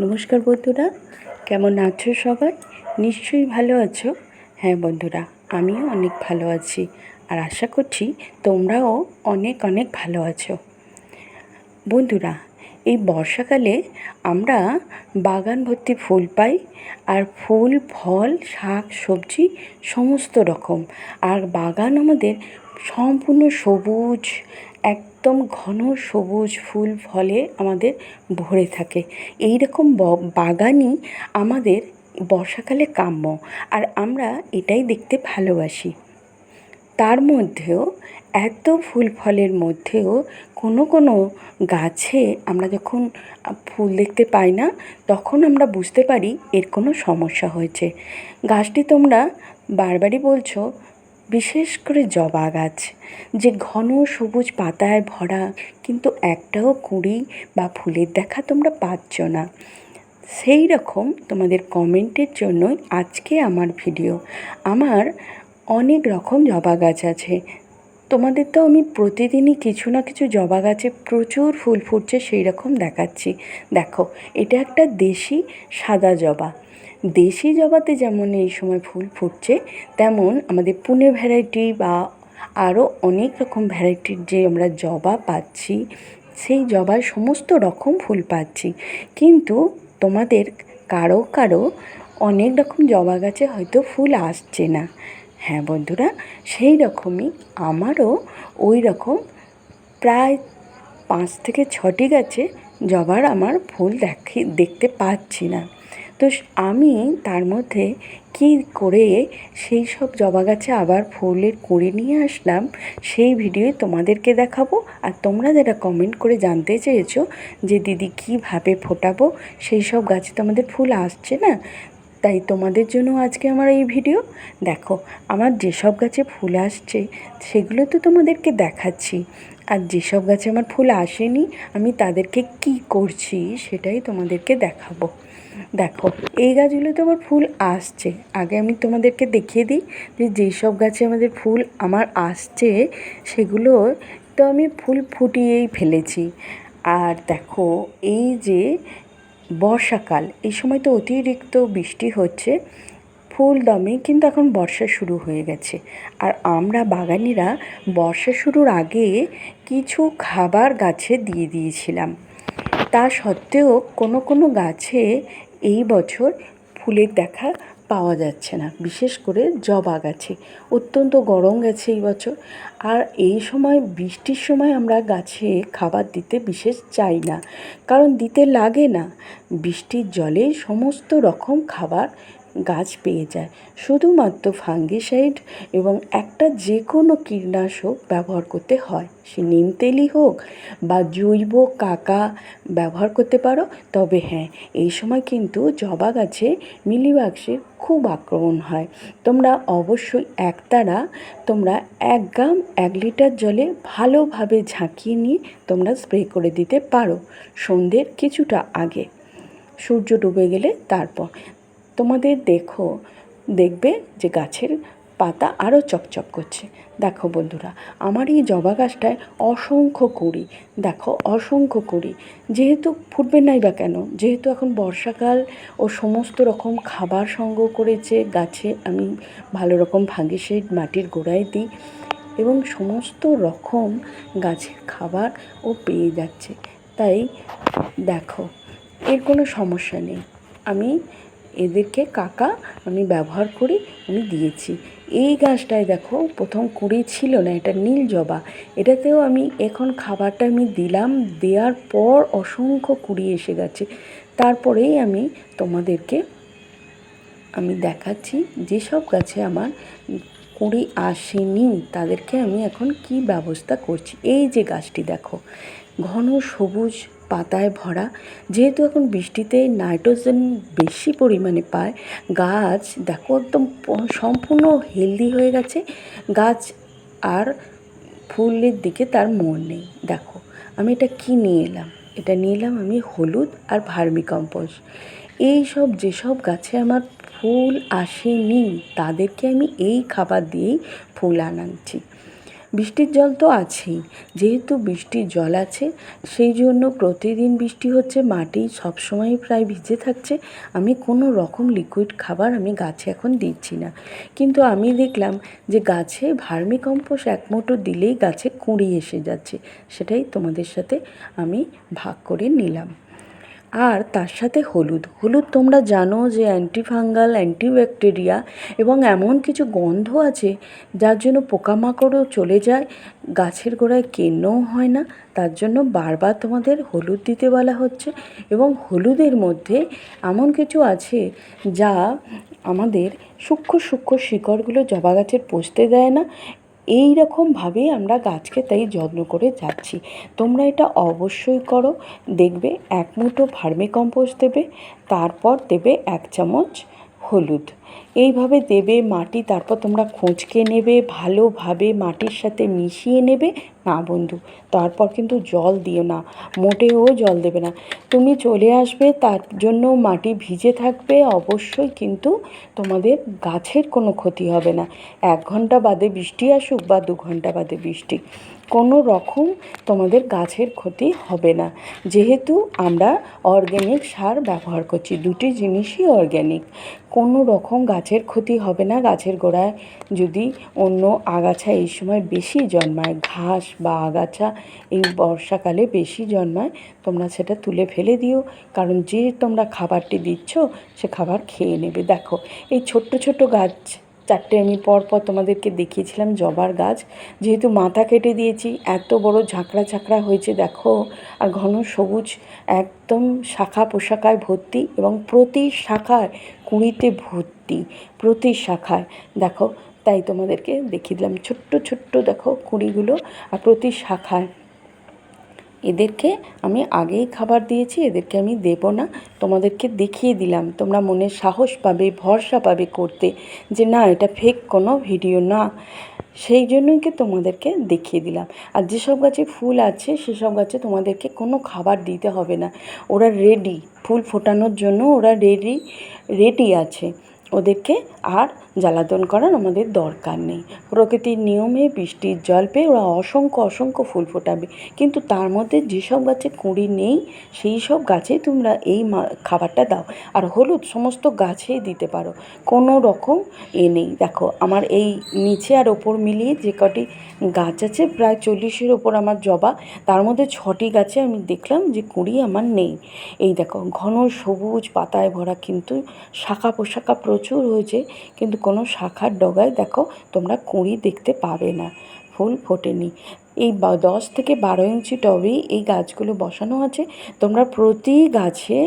নমস্কার বন্ধুরা, কেমন আছো সবাই? নিশ্চয়ই ভালো আছো। হ্যাঁ বন্ধুরা, আমিও অনেক ভালো আছি আর আশা করছি তোমরাও অনেক অনেক ভালো আছো। বন্ধুরা, এই বর্ষাকালে আমরা বাগান ভর্তি ফুল পাই আর ফুল, ফল, শাক, সবজি সমস্ত রকম। আর বাগান আমাদের সম্পূর্ণ সবুজ একদম ঘন সবুজ ফুল ফলে আমাদের ভরে থাকে। এই রকম বাগানই আমাদের বর্ষাকালে কাম্য, আর আমরা এটাই দেখতে ভালোবাসি। তার মধ্যেও, এত ফুল ফলের মধ্যেও কোনো কোনো গাছে আমরা যখন ফুল দেখতে পাই না, তখন আমরা বুঝতে পারি এর কোনো সমস্যা হয়েছে। গাছটি তোমরা বারবারই বলছো বিশেষ করে জবা গাছ, যে ঘন সবুজ পাতায় ভরা, কিন্তু একটাও কুঁড়ি বা ফুলের দেখা তোমরা পাচ্ছ না। সেই রকম তোমাদের কমেন্টের জন্যই আজকে আমার ভিডিও। আমার অনেক রকম জবা গাছ আছে তোমাদের তো আমি প্রতিদিনই কিছু না কিছু জবা গাছে প্রচুর ফুল ফুটছে সেই রকম দেখাচ্ছি। দেখো, এটা একটা দেশি সাদা জবা। দেশি জবাতে যেমন এই সময় ফুল ফুটছে, তেমন আমাদের পুনে ভ্যারাইটি বা আরও অনেক রকম ভ্যারাইটির যে আমরা জবা পাচ্ছি, সেই জবায় সমস্ত রকম ফুল পাচ্ছি। কিন্তু তোমাদের কারও কারও অনেক রকম জবা গাছে হয়তো ফুল আসছে না। হ্যাঁ বন্ধুরা, সেই রকমই আমারও ওই রকম প্রায় পাঁচ থেকে ছটি গাছে জবার আমার ফুল দেখি, দেখতে পাচ্ছি না। তো আমি তার মধ্যে কী করে সেই সব জবা গাছে আবার ফুলের কুঁড়ি নিয়ে আসলাম, সেই ভিডিও তোমাদেরকে দেখাবো। আর তোমরা যারা কমেন্ট করে জানতে চেয়েছো যে দিদি কীভাবে ফোটাবো, সেই সব গাছে তো আমাদের ফুল আসছে না তাই তোমাদের জন্য আজকে আমার এই ভিডিও। দেখো, আমার যেসব গাছে ফুল আসছে, সেগুলো তো তোমাদেরকে দেখাচ্ছি। আর যেসব গাছে আমার ফুল আসেনি, আমি তাদেরকে কি করছি সেটাই তোমাদেরকে দেখাবো। দেখো, এই গাছগুলোতে আমার ফুল আসছে। আগে আমি তোমাদেরকে দেখিয়ে দিই যে যেসব গাছে আমাদের ফুল আমার আসছে, সেগুলো তো আমি ফুল ফুটিয়েই ফেলেছি। আর দেখো, এই যে বর্ষাকাল এই সময় তো অতিরিক্ত বৃষ্টি হচ্ছে, ফুল দমে কিন্তু এখন বর্ষা শুরু হয়ে গেছে। আর আমরা বাগানিরা বর্ষা শুরুর আগে কিছু খাবার গাছে দিয়ে দিয়েছিলাম। তা সত্ত্বেও কোনো কোনো গাছে এই বছর ফুলের দেখা পাওয়া যাচ্ছে না, বিশেষ করে জবা গাছে। অত্যন্ত গরম গেছে এই বছর। আর এই সময়, বৃষ্টির সময় আমরা গাছে খাবার দিতে বিশেষ চাই না। কারণ দিতে লাগে না। বৃষ্টির জলে সমস্ত রকম খাবার গাছ পেয়ে যায়। শুধুমাত্র ফাঙ্গিসাইড এবং একটা যে কোনো কীটনাশক ব্যবহার করতে হয়। সে নিম তেলই হোক বা জৈব কাকা ব্যবহার করতে পারো। তবে হ্যাঁ এই সময় কিন্তু জবা গাছে মিলিবাক্সের খুব আক্রমণ হয়। তোমরা অবশ্যই একতারা তোমরা এক গ্রাম এক লিটার জলে ভালোভাবে ঝাঁকিয়ে নিয়ে তোমরা স্প্রে করে দিতে পারো। সন্ধ্যের কিছুটা আগে। সূর্য ডুবে গেলে তারপর। তোমাদের দেখো, দেখবে যে গাছের পাতা আরও চকচক করছে। দেখো বন্ধুরা, আমার এই জবা গাছটায় অসংখ্য কুড়ি। দেখো, অসংখ্য কুড়ি। যেহেতু ফুটবে নাই বা কেন? যেহেতু এখন বর্ষাকাল ও সমস্ত রকম খাবার সংগ্রহ করেছে গাছে, আমি ভালো রকম ভাঙে সেই মাটির গোড়ায় দিই এবং সমস্ত রকম গাছের খাবার ও পেয়ে যাচ্ছে। তাই দেখো, এর কোনো সমস্যা নেই। আমি এদেরকে কাকা আমি ব্যবহার করি, আমি দিয়েছি। এই গাছটায় দেখো, প্রথম কুড়ি ছিল না, এটা নীল জবা। এটাতেও আমি এখন খাবারটা আমি দিলাম, দেওয়ার পর অসংখ্য কুড়ি এসে গেছে। তারপরেই আমি তোমাদেরকে, আমি দেখাচ্ছি যেসব গাছে আমার কুড়ি আসেনি, তাদেরকে আমি এখন কি ব্যবস্থা করছি। এই যে গাছটি দেখো, ঘন সবুজ পাতায় ভরা। যেহেতু এখন বৃষ্টিতে নাইট্রোজেন বেশি পরিমাণে পায়, গাছ দেখো একদম সম্পূর্ণ হেলদি হয়ে গেছে। গাছ আর ফুলের দিকে তার মন নেই। দেখো, আমি এটা কি নিয়ে এলাম? এটা নিয়ে এলাম আমি হলুদ আর ভার্মি কম্পোস্ট। এই সব যেসব গাছে আমার ফুল আসেনি, তাদেরকে আমি এই খাবার দিয়েই ফুল আনাচ্ছি। বৃষ্টির জল তো আছেই। যেহেতু বৃষ্টির জল আছে, সেই জন্য প্রতিদিন বৃষ্টি হচ্ছে, মাটি সবসময়ই প্রায় ভিজে থাকছে। আমি কোনো রকম লিকুইড খাবার আমি গাছে এখন দিচ্ছি না। কিন্তু আমি দেখলাম যে গাছে ভার্মি কম্পোস্ট এক মুঠো দিলেই গাছে কুঁড়ি এসে যাচ্ছে। সেটাই তোমাদের সাথে আমি ভাগ করে নিলাম। আর তার সাথে হলুদ। হলুদ তোমরা জানো যে অ্যান্টিফাঙ্গাল, অ্যান্টিব্যাকটেরিয়া এবং এমন কিছু গন্ধ আছে যার জন্য পোকামাকড়ও চলে যায়। গাছের গোড়ায় কেন্নও হয় না। তার জন্য বারবার তোমাদের হলুদ দিতে বলা হচ্ছে এবং হলুদের মধ্যে এমন কিছু আছে যা আমাদের সূক্ষ্ম সূক্ষ্ম শিকড়গুলো জবা গাছের পচতে দেয় না এই রকমভাবেই আমরা গাছকে তাই যত্ন করে যাচ্ছি। তোমরা এটা অবশ্যই করো। দেখবে এক মুঠো ভার্মি কম্পোস্ট দেবে, তারপর দেবে এক চামচ হলুদ। এইভাবে দেবে মাটি, তারপর তোমরা খুঁচকে নেবে, ভালোভাবে মাটির সাথে মিশিয়ে নেবে। না বন্ধু, তারপর কিন্তু জল দিও না, মোটেও জল দেবে না। তুমি চলে আসবে, তার জন্য মাটি ভিজে থাকবে, অবশ্যই কিন্তু তোমাদের গাছের কোনো ক্ষতি হবে না। এক ঘণ্টা বাদে বৃষ্টি আসুক বা দু ঘণ্টা বাদে বৃষ্টি। কোনো রকম তোমাদের গাছের ক্ষতি হবে না। যেহেতু আমরা অর্গ্যানিক সার ব্যবহার করছি, দুটি জিনিসই অর্গ্যানিক কোনো রকম গাছের ক্ষতি হবে না। গাছের গোড়ায় যদি অন্য আগাছা এই সময় বেশি জন্মায়, ঘাস বা আগাছা এই বর্ষাকালে বেশি জন্মায়, তোমরা সেটা তুলে ফেলে দিও। কারণ যে তোমরা খাবারটি দিচ্ছ, সে খাবার খেয়ে নেবে। দেখো, এই ছোট্ট ছোট্ট গাছ চারটে আমি পরপর তোমাদেরকে দেখিয়েছিলাম জবার গাছ। যেহেতু মাথা কেটে দিয়েছি, এত বড় ঝাঁকড়া ঝাঁকড়া হয়েছে, দেখো। আর ঘন সবুজ, একদম শাখা পোশাকায় ভর্তি এবং প্রতি শাখায় কুঁড়িতে ভর্তি, প্রতি শাখায়। দেখো, তাই তোমাদেরকে দেখিয়ে দিলাম। ছোট্ট ছোট্ট, দেখো, কুঁড়িগুলো আর প্রতি শাখায়। এদেরকে আমি আগেই খাবার দিয়েছি, এদেরকে আমি দেবো না। তোমাদেরকে দেখিয়ে দিলাম। তোমরা মনে সাহস পাবে, ভরসা পাবে করতে যে না, এটা ফেক কোনো ভিডিও না। সেই জন্যই কি তোমাদেরকে দেখিয়ে দিলাম। আর যেসব গাছে ফুল আছে, সেসব গাছে তোমাদেরকে কোনো খাবার দিতে হবে না। ওরা রেডি ফুল ফোটানোর জন্য ওরা রেডি রেডি আছে। ওদেরকে আর জ্বালাতন করার আমাদের দরকার নেই। প্রকৃতির নিয়মে বৃষ্টির জল পেয়ে ওরা অসংখ্য অসংখ্য ফুল ফোটাবে। কিন্তু তার মধ্যে যেসব গাছে কুঁড়ি নেই, সেই সব গাছেই তোমরা এই খাবারটা দাও। আর হলুদ সমস্ত গাছেই দিতে পারো। কোনো রকম এ নেই। দেখো, আমার এই নিচে আর ওপর মিলিয়ে যে কটি গাছ আছে, প্রায় চল্লিশের ওপর আমার জবা। তার মধ্যে ছটি গাছে আমি দেখলাম যে কুঁড়ি আমার নেই। এই দেখো, ঘন সবুজ পাতায় ভরা কিন্তু শাখা পোশাকা প্রচুর হয়েছে। কিন্তু কোনো শাখার ডগায় দেখো, তোমরা কুঁড়ি দেখতে পাবে না। ফুল ফোটেনি। এই দশ থেকে বারো ইঞ্চি টবেই এই গাছগুলো বসানো আছে। তোমরা প্রতি গাছে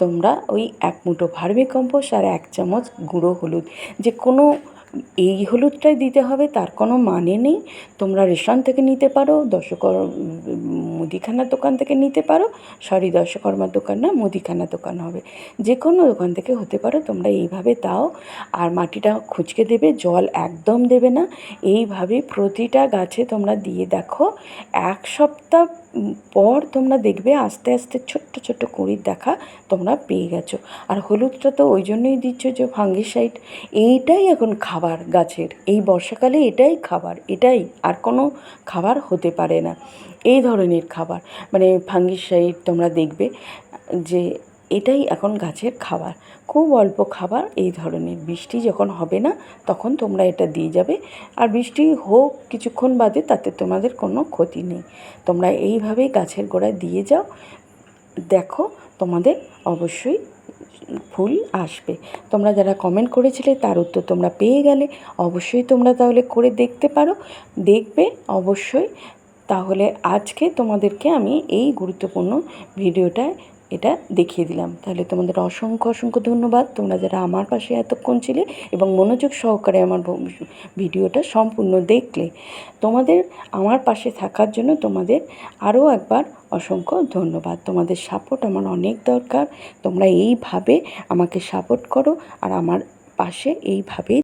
তোমরা ওই এক মুঠো ভার্মি কম্পোস্ট আর এক চামচ গুঁড়ো হলুদ। যে কোনো এই হলুদটাই দিতে হবে, তার কোনো মানে নেই। তোমরা রেশন থেকে নিতে পারো দশকর মুদিখানার দোকান থেকে নিতে পারো। সরি দশকর্মার দোকান না, মুদিখানার দোকান হবে। যে কোনো দোকান থেকে হতে পারো, তোমরা এইভাবে দাও। আর মাটিটা খুঁচকে দেবে, জল একদম দেবে না। এইভাবে প্রতিটা গাছে তোমরা দিয়ে দেখো, এক সপ্তাহ পর তোমরা দেখবে আস্তে আস্তে ছোট্ট ছোট্ট কুঁড়ির দেখা তোমরা পেয়ে গেছো। আর হলুদটা তো ওই জন্যই দিচ্ছ যে ফাঙ্গিসাইড। এইটাই এখন খাবার গাছের। এই বর্ষাকালে এটাই খাবার, এটাই। আর কোনো খাবার হতে পারে না। এই ধরনের খাবার। মানে ফাঙ্গিসাইড তোমরা দেখবে যে এটাই এখন গাছের খাবার। খুব অল্প খাবার, এই ধরনের। বৃষ্টি যখন হবে না, তখন তোমরা এটা দিয়ে যাবে। আর বৃষ্টি হোক কিছুক্ষণ বাদে, তাতে তোমাদের কোনো ক্ষতি নেই। তোমরা এইভাবেই গাছের গোড়ায় দিয়ে যাও। দেখো, তোমাদের অবশ্যই ফুল আসবে। তোমরা যারা কমেন্ট করেছিলে, তার উত্তর তোমরা পেয়ে গেলে। অবশ্যই তোমরা তাহলে করে দেখতে পারো। দেখবে অবশ্যই। তাহলে আজকে তোমাদেরকে আমি এই গুরুত্বপূর্ণ ভিডিওটায় এটা দেখিয়ে দিলাম। তাহলে তোমাদের অসংখ্য অসংখ্য ধন্যবাদ। তোমরা যারা আমার পাশে এতক্ষণ ছিলে এবং মনোযোগ সহকারে আমার ভিডিওটা সম্পূর্ণ দেখলে, তোমাদের আমার পাশে থাকার জন্য তোমাদের আরও একবার অসংখ্য ধন্যবাদ। তোমাদের সাপোর্ট আমার অনেক দরকার। তোমরা এইভাবে আমাকে সাপোর্ট করো আর আমার পাশে এইভাবেই